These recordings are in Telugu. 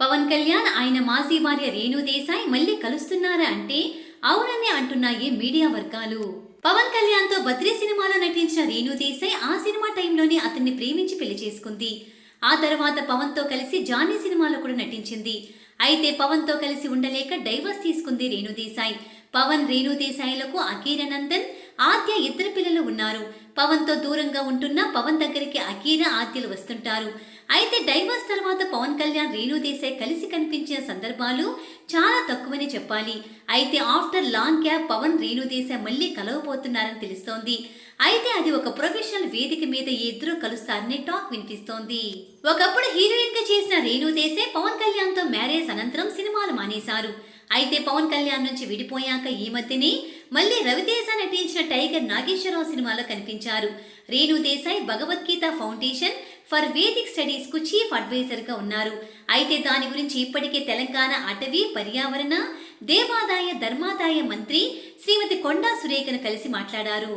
పవన్ కళ్యాణ్ ఆయన మాజీ భార్య రేణు దేశాయ్ మళ్ళీ కలుస్తున్నారా అంటే అవునని అంటున్నాయి మీడియా వర్గాలు. పవన్ కళ్యాణ్తో బద్రీ సినిమాలో నటించిన రేణు దేశాయ్ ఆ సినిమా టైంలోనే అతన్ని ప్రేమించి పెళ్ళి చేసుకుంది. ఆ తర్వాత పవన్తో కలిసి జానీ సినిమాలో కూడా నటించింది. అయితే పవన్తో కలిసి ఉండలేక డైవర్స్ తీసుకుంది రేణు దేశాయ్. పవన్ రేణు దేశాయ్లకు అకీరనందన్ ఆద్య ఇద్దరు పిల్లలు ఉన్నారు. పవన్తో దూరంగా ఉంటున్న పవన్ దగ్గరికి అఖీర ఆద్యలు వస్తుంటారు. అయితే డైవర్స్ తర్వాత పవన్ కళ్యాణ్ రేణు దేశాయ్ కలిసి కనిపించిన సందర్భాలు చాలా తక్కువని చెప్పాలి. అయితే after long gap Pawan Renu Desai మళ్ళీ కలవబోతున్నారని తెలుస్తోంది. అయితే అది ఒక ప్రొఫెషనల్ వేదిక మీద ఇద్దరు కలుస్తారనే టాక్ వినిపిస్తోంది. ఒకప్పుడు హీరోయిన్గా చేసిన రేణుదేశే పవన్ కళ్యాణ్తో మ్యారేజ్ అనంతరం సినిమాలు మానేశారు. అయితే పవన్ కళ్యాణ్ నుంచి విడిపోయాక ఈ మధ్యనే మళ్ళీ రవితేజ నటించిన టైగర్ నాగేశ్వరరావు సినిమాలో కనిపించారు. Renu Desai Bhagavad Gita foundation for Vedic స్టడీస్కు chief అడ్వైజర్గా ఉన్నారు. అయితే దాని గురించి ఇప్పటికే తెలంగాణ అటవీ పర్యావరణ దేవాదాయ ధర్మాదాయ మంత్రి శ్రీమతి కొండా సురేఖను కలిసి మాట్లాడారు.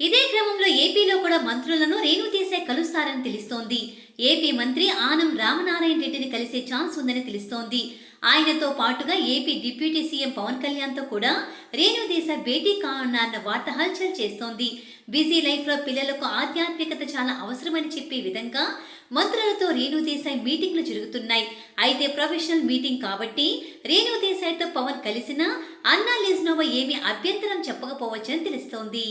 ఇదే క్రమంలో ఏపీలో కూడా మంత్రులను రేణుదేశాయ్ కలుస్తారని తెలుస్తోంది. ఏపీ మంత్రి ఆనం రామనారాయణ కలిసే ఛాన్స్ ఉందని తెలుస్తోంది. ఆయనతో పాటుగా ఏపీ డిప్యూటీ సీఎం పవన్ కళ్యాణ్తో కూడా రేణుదేశ భేటీ కానున్నారన్న వార్త హల్చల్ చేస్తోంది. బిజీ లైఫ్లో పిల్లలకు ఆధ్యాత్మికత చాలా అవసరమని చెప్పే విధంగా మంత్రులతో రేణు దేశాయ్ మీటింగ్లు జరుగుతున్నాయి. అయితే ప్రొఫెషనల్ మీటింగ్ కాబట్టి రేణు దేశాయ్తో పవన్ కలిసినా అన్నా లిజ్నోవా ఏమీ అభ్యంతరం చెప్పకపోవచ్చని తెలుస్తోంది.